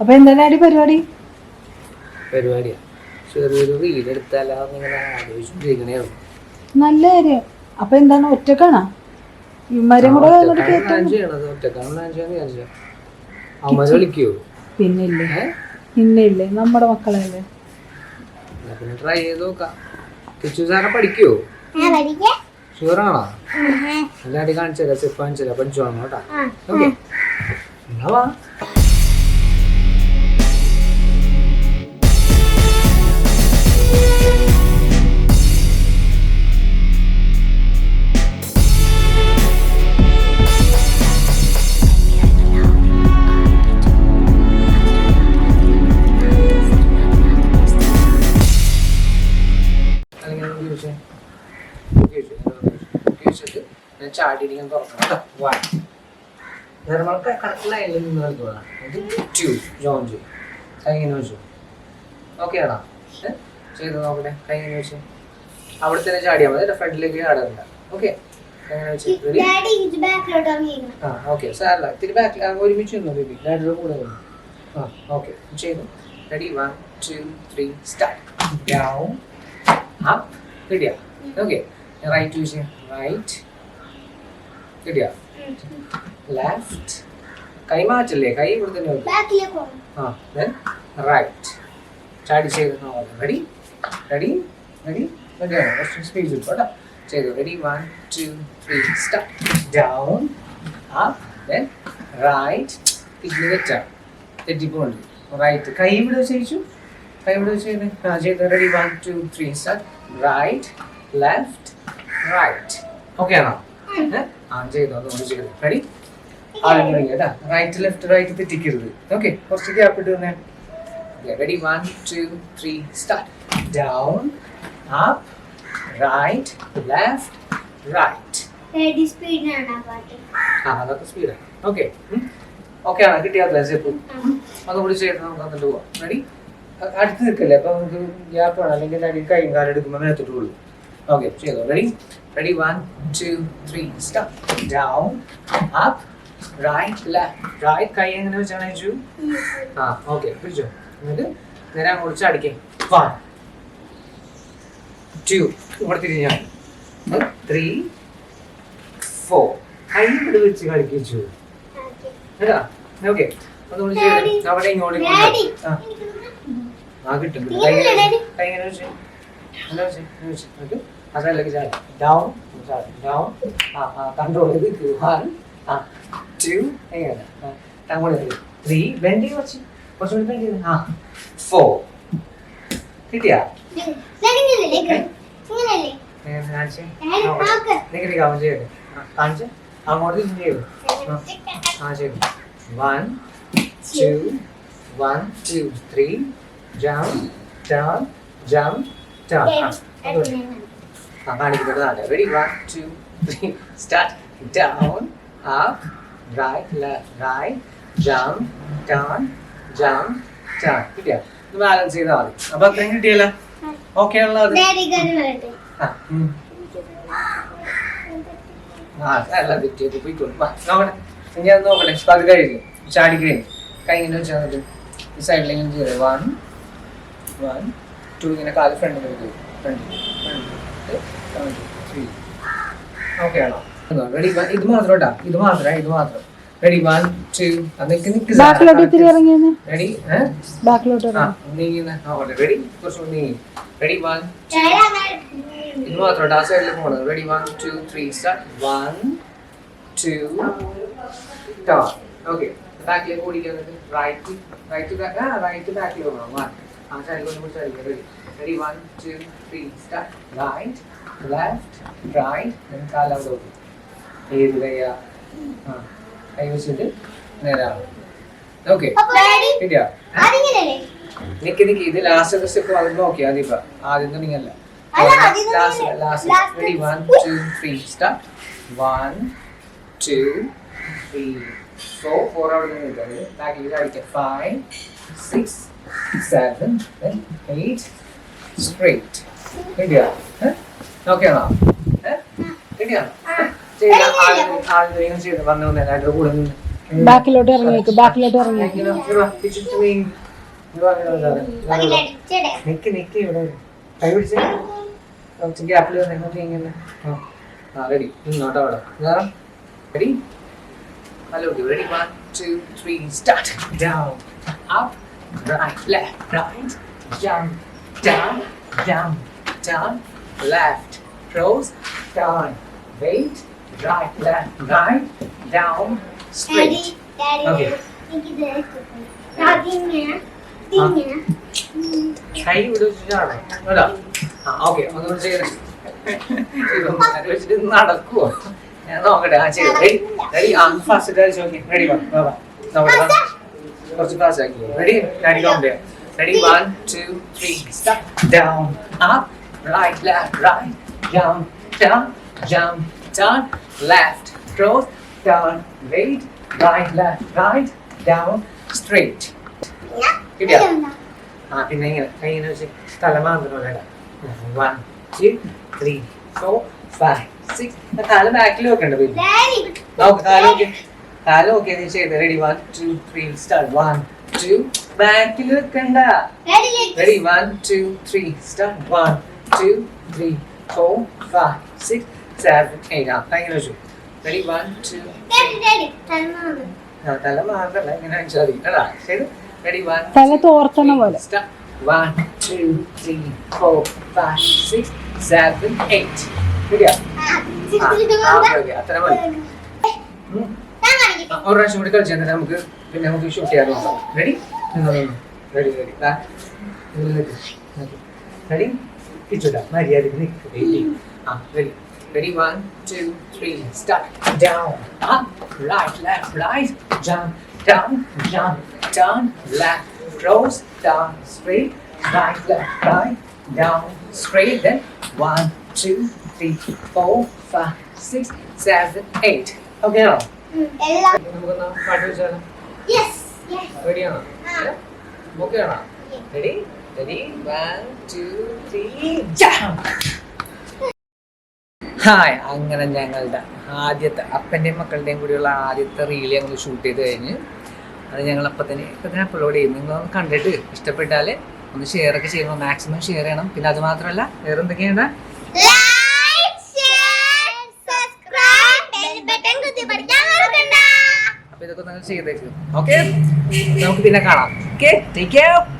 അപ്പൊ എന്താണ് അടി പരിപാടി? പരിപാടിയാ. ചെറിയൊരു റീൽ എടുത്താലാന്ന് ഇങ്ങനെ ആലോചിച്ചിരിക്കണേന്ന് നല്ല കാര്യം. അപ്പൊ എന്താണ് ഒറ്റക്കാണോ? ഇവന്മാരും കൂടെ അങ്ങോട്ട് വിളിക്കുവോ? പിന്നില്ലേ പിന്നില്ലേ നമ്മുടെ മക്കളല്ലേ? പിന്നെ ട്രൈ ചെയ്ത് നോക്കാം. കിച്ചു സാറെ പഠിക്കോ. ഷുവറാണോ എല്ലാടി കാണിച്ചാലോ സ്റ്റെപ്പ് കാണിച്ചാലോ പഠിച്ചോളാം കേട്ടോ. ഓക്കെ എന്നാ ചാടിയിരിക്കാൻ തുറക്കണം വൺ നിർമ്മൾക്ക് കറക്റ്റ് ലൈനിൽ നിന്ന് നൽകുക ടു ജോൺ ചെയ്യും കൈ ഇങ്ങനെ വെച്ചു. ഓക്കെ ആണോ? ചെയ്ത് നോക്കട്ടെ കൈ വെച്ചു. അവിടെ തന്നെ ചാടിയാൽ മതി. ഫ്രണ്ടിലേക്ക് ചാടാറില്ല. ഓക്കെ ആ ഓക്കെ സാറല്ല ഇത്തിരി ബാക്ക് ഒരുമിച്ച് നിന്നു ബേബി ഡാഡിയുടെ കൂടെ വന്നു ആ ഓക്കെ ചെയ്തു. Ready one two three start down up റെഡിയാ ഓക്കെ റൈറ്റ് യൂസ് ചെയ്യാം റൈറ്റ് റെഡിയാ ലെഫ്റ്റ് കൈ മാറ്റല്ലേ കൈ ഇവിടെ തന്നെ ആ ദെൻ റൈറ്റ് ചാടി ചെയ്ത് റെഡി റെഡി റെഡി സ്പീഡ് കിട്ടും ചെയ്തു. Ready one two three start down up then right തിരിഞ്ഞ് തെറ്റാണ് തെറ്റിപ്പോണ്ട്. റൈറ്റ് കൈ ഇവിടെ വെച്ച് കഴിച്ചു കൈ ഇവിടെ വെച്ച് ചെയ്ത്. ആ ചെയ്ത്. Ready one two three start right left right okay ആണോ? ഏ? ആ ചെയ്തു. അതുകൊണ്ട് ചെയ്തു. റെഡി ആദ്യം തുടങ്ങി കേട്ടാ റൈറ്റ് ലെഫ്റ്റ് റൈറ്റ് തെറ്റിക്കരുത്. ഓക്കെ കുറച്ച് ഗ്യാപ്പ് ഇട്ട് തന്നെ ready one two three start down up right left right ആ അതൊക്കെ സ്പീഡാണ് ഓക്കെ ഓക്കെ ആണ്. കിട്ടിയാ സ്റ്റെപ്പ് അതുകൂടി ചെയ്ത് നമുക്ക് അങ്ങോട്ട് പോവാം. റെഡി അടുത്ത് നിൽക്കല്ലേ? അപ്പൊ നമുക്ക് ഗ്യാപ്പ് വേണം അല്ലെങ്കിൽ അടി കൈയും കാലം എടുക്കുമ്പോൾ മേത്തോട്ട് പോകുള്ളൂ ഓക്കെ ചെയ്തോ. Ready ready one two three start down up right left right കൈ എങ്ങനെ വെച്ചാണ് അയച്ചു? ആ ഓക്കെ പിടിച്ചോ. എന്നിട്ട് നേരെ അങ്ങോട്ട് അടിക്കേ. വൺ ടു ഇവിടെ തിരിഞ്ഞാൽ ത്രീ ഫോർ കൈ ഇവിടെ വെച്ച് കളിക്കിച്ചു ഓക്കെ അതുകൊണ്ട് ചെയ്ത് അവിടെ ഇങ്ങോട്ട് ആ. കിട്ടും. കൈ ഇങ്ങനെ വെച്ച്. ഇങ്ങനെ വെച്ച് ഇങ്ങനെ വെച്ച് എന്നിട്ട് ആ ആ കൺട്രോൾ ചെയ്ത് വൺ ആ ടു എങ്ങനെ അങ്ങോട്ട് ത്രീ ബെൻഡ് ചെയ്ത് കുറച്ച് കുറച്ചുകൂടി ബെൻഡ് ചെയ്ത് ആ ഫോർ കിട്ടിയാ കാണിച്ചേ അങ്ങോട്ട് ചെയ്തു ആ ചെയ്തു one two one two three jump down jump down ആ കാണിക്കുന്നതാണ് ready one two three start down up right left right jump down jump down കിട്ടിയോ ഇത് ബാലൻസ് ചെയ്താൽ മതി. അപ്പൊ അത്രയും കിട്ടിയല്ലോ? ഓക്കെ ഉള്ളത് ആ അല്ല തെറ്റിയത് പോയിക്കോളൂ. നോക്കട്ടെ. അത് നോക്കട്ടെ. ഇപ്പൊ അത് കഴിഞ്ഞു. ചാടി കഴിഞ്ഞു. കൈ ഇങ്ങനെ വെച്ചാൽ മതി ഈ സൈഡിൽ ഇങ്ങനെ ചെയ്ത് വൺ വൺ ടു ഇങ്ങനെ കാൽ ഫ്രണ്ടിൽ ഫ്രണ്ടിൽ ഫ്രണ്ട് ഫ്രണ്ട് ത്രീ ഓക്കെ ആണോ? റെഡി ഇത് മാത്രം കേട്ടാ ഇത് മാത്രം ഇത് മാത്രം. റെഡി വൺ ടു ഇറങ്ങിയെന്ന്? റെഡി ബാക്കിലോട്ട് ആ റെഡി കുറച്ചുകൂടി നീങ്ങി. റെഡി വൺ ഇത് മാത്രം ആ സൈഡിൽ പോകണം ready one two three start one two turn okay ബാക്കിലേക്ക് ഓടിക്കാൻ റൈറ്റ് റൈറ്റ് ആ റൈറ്റ് ബാക്കിലേക്ക് പോകണം വൺ ആ സൈഡിൽ കൊണ്ട് ready ready one two three start right left right കാലവിടെ ഓടി ഏത് കയ്യാ? ആ കൈ വെച്ചിട്ട് നേരെ ഓക്കെ കിട്ടിയാ? നിക്ക് നിക്ക്. ഇത് ലാസ്റ്റ് സ്റ്റെപ്പ് അത് നോക്കിയാ അതിപ്പ ആദ്യം തുടങ്ങിയല്ല ആദ്യം last. Last Last. Ready one two three start one two three four four അവിടെ നിന്ന് കിട്ടും. ബാക്കിൽ അടിക്കാം. Five six seven eight straight റെഡിയാ ഓക്കെ ആണോ റെഡിയാണോ ചെയ്ത വന്നു എല്ലാവരുടെ കൂടെ നിന്ന് ബാക്കിലോട്ട് ഇറങ്ങി വെക്ക്. ബാക്കിലോട്ട് ഇറങ്ങി വെക്ക്. Right jump down jump down left cross down wait right left right down straight Okay. കൈ ഇവിടെ വെച്ചിട്ടാണോ കേട്ടോ? ആ ഓക്കെ ഒന്നുകൂടി ചെയ്ത് വെച്ചിട്ട് നടക്കുവോ? ഞാൻ നോക്കട്ടെ. ആ ചെയ്ത് റെഡി റെഡി ആ ഫാസ്റ്റ് റെഡി വാ. വാ. കുറച്ച് ഫാസ്റ്റ് ആക്കി. റെഡി റെഡി കൗണ്ട് ചെയ്യാം ready one three. Stop. Down, down up right right. Right down down turn. Down left cross down Right, right right. Down straight കിട്ടിയോ ആ പിന്നെ ഇങ്ങനെ കൈ ഇങ്ങനെ വെച്ച് തലമാന്തരം one two three four five six തല ബാക്കിൽ വെക്കണ്ട ബേബി നോക്ക് കാൽ നോക്കി കാൽ നോക്കി നീ ചെയ്ത് ready one two three start one two ബാക്കിൽ വെക്കണ്ട. Ready one two three start one two three four five six seven eight ആ ഭയങ്കര റെഡി വൺ ടു ആ തല മാന്തല്ല ഇങ്ങനെ വെച്ചാൽ മതി. കേട്ടാ ചെയ്ത് റെഡി വൺ തല തോർത്തണ പോലെ. One two three four five six seven eight eight. Ready? അത്ര മതി. ഒരു പ്രാവശ്യം കൂടി കളിച്ചു നമുക്ക് പിന്നെ നമുക്ക് ഷൂട്ട് ചെയ്യാൻ നോക്കാം റെഡി ರೆಡಿ ರೆಡಿ ಬಾ ready. ಕಿಚುಡ ಮರ್ಯಾದೆಗೆ ನಿಲ್ತದೆ ಇಲ್ಲಿ ಹಾಂ ready Ready? Ready. One, two, three. Start. Down, up, right, left, right. Jump, down, jump, down, left, cross, down, straight, right, left, right, down, straight. Then one, two, three, four, five, six, seven, eight. Okay now. Yes. Yes. Ready? Now? Okay ആണോ ready ready one two three hi അങ്ങനെ ഞങ്ങളുടെ ആദ്യത്തെ അപ്പന്റെയും മക്കളുടെയും കൂടിയുള്ള ആദ്യത്തെ reel ഞങ്ങൾ shoot ചെയ്ത് കഴിഞ്ഞ് അത് ഞങ്ങൾ അപ്പം തന്നെ ഇപ്പം തന്നെ അപ്ലോഡ് ചെയ്യും. നിങ്ങളൊന്ന് കണ്ടിട്ട് ഇഷ്ടപ്പെട്ടാൽ ഒന്ന് ഷെയർ ഒക്കെ ചെയ്യണം മാക്സിമം ഷെയർ ചെയ്യണം. പിന്നെ അത് മാത്രമല്ല വേറെ എന്തൊക്കെയാണ്? അപ്പൊ ഇതൊക്കെ നിങ്ങൾ ചെയ്തേക്കും. ഓക്കെ നമുക്ക് പിന്നെ കാണാം. okay take care.